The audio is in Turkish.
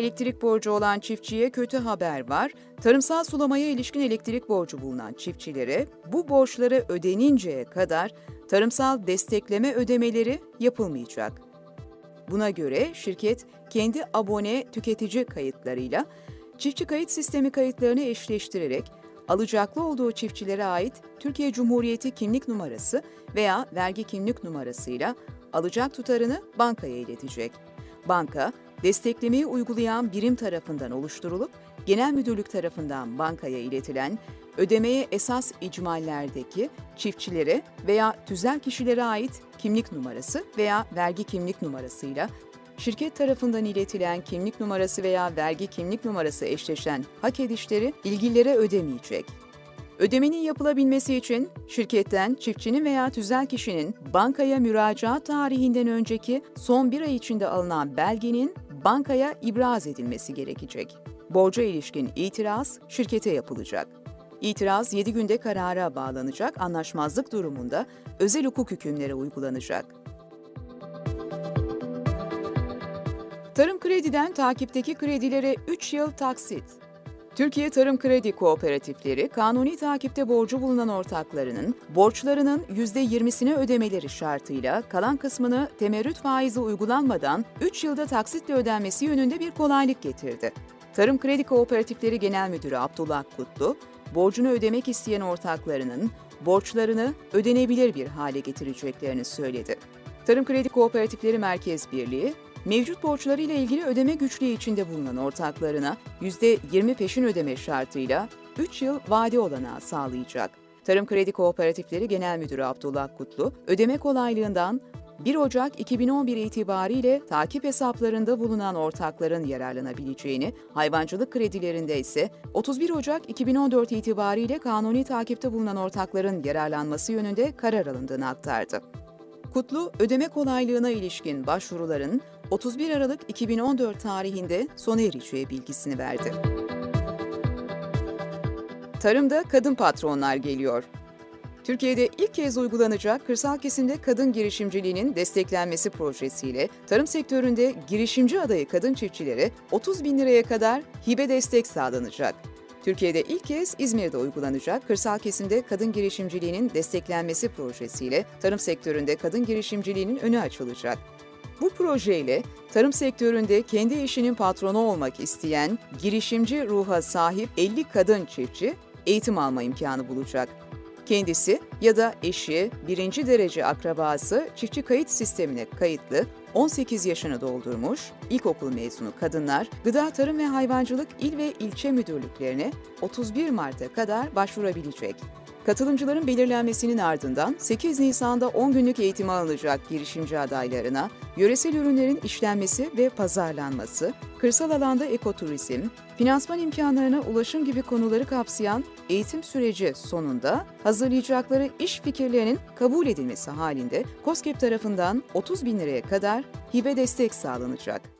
elektrik borcu olan çiftçiye kötü haber var. Tarımsal sulamaya ilişkin elektrik borcu bulunan çiftçilere bu borçları ödeninceye kadar tarımsal destekleme ödemeleri yapılmayacak. Buna göre şirket kendi abone tüketici kayıtlarıyla çiftçi kayıt sistemi kayıtlarını eşleştirerek alacaklı olduğu çiftçilere ait Türkiye Cumhuriyeti kimlik numarası veya vergi kimlik numarasıyla alacak tutarını bankaya iletecek. Banka, desteklemeyi uygulayan birim tarafından oluşturulup genel müdürlük tarafından bankaya iletilen ödemeye esas icmallerdeki çiftçilere veya tüzel kişilere ait kimlik numarası veya vergi kimlik numarasıyla şirket tarafından iletilen kimlik numarası veya vergi kimlik numarası eşleşen hak edişleri ilgililere ödemeyecek. Ödemenin yapılabilmesi için şirketten çiftçinin veya tüzel kişinin bankaya müracaat tarihinden önceki son bir ay içinde alınan belgenin bankaya ibraz edilmesi gerekecek. Borca ilişkin itiraz şirkete yapılacak. İtiraz 7 günde karara bağlanacak, anlaşmazlık durumunda özel hukuk hükümleri uygulanacak. Tarım Kredi'den takipteki kredilere 3 yıl taksit. Türkiye Tarım Kredi Kooperatifleri, kanuni takipte borcu bulunan ortaklarının borçlarının %20'sini ödemeleri şartıyla kalan kısmını temerrüt faizi uygulanmadan 3 yılda taksitle ödenmesi yönünde bir kolaylık getirdi. Tarım Kredi Kooperatifleri Genel Müdürü Abdullah Kutlu, borcunu ödemek isteyen ortaklarının borçlarını ödenebilir bir hale getireceklerini söyledi. Tarım Kredi Kooperatifleri Merkez Birliği, mevcut borçları ile ilgili ödeme güçlüğü içinde bulunan ortaklarına %20 peşin ödeme şartıyla 3 yıl vade olanağı sağlayacak. Tarım Kredi Kooperatifleri Genel Müdürü Abdullah Kutlu, ödeme kolaylığından 1 Ocak 2011 itibariyle takip hesaplarında bulunan ortakların yararlanabileceğini, hayvancılık kredilerinde ise 31 Ocak 2014 itibariyle kanuni takipte bulunan ortakların yararlanması yönünde karar alındığını aktardı. Kutlu, ödeme kolaylığına ilişkin başvuruların 31 Aralık 2014 tarihinde sona ereceği bilgisini verdi. Tarımda kadın patronlar geliyor. Türkiye'de ilk kez uygulanacak kırsal kesimde kadın girişimciliğinin desteklenmesi projesiyle tarım sektöründe girişimci adayı kadın çiftçilere 30 bin liraya kadar hibe destek sağlanacak. Türkiye'de ilk kez İzmir'de uygulanacak kırsal kesimde kadın girişimciliğinin desteklenmesi projesiyle tarım sektöründe kadın girişimciliğinin önü açılacak. Bu projeyle tarım sektöründe kendi işinin patronu olmak isteyen girişimci ruha sahip 50 kadın çiftçi eğitim alma imkanı bulacak. Kendisi ya da eşi, birinci derece akrabası çiftçi kayıt sistemine kayıtlı, 18 yaşını doldurmuş, ilkokul mezunu kadınlar, Gıda Tarım ve Hayvancılık İl ve İlçe Müdürlüklerine 31 Mart'a kadar başvurabilecek. Katılımcıların belirlenmesinin ardından 8 Nisan'da 10 günlük eğitim alınacak girişimci adaylarına yöresel ürünlerin işlenmesi ve pazarlanması, kırsal alanda ekoturizm, finansman imkanlarına ulaşım gibi konuları kapsayan eğitim süreci sonunda hazırlayacakları iş fikirlerinin kabul edilmesi halinde COSGAP tarafından 30 bin liraya kadar hibe destek sağlanacak.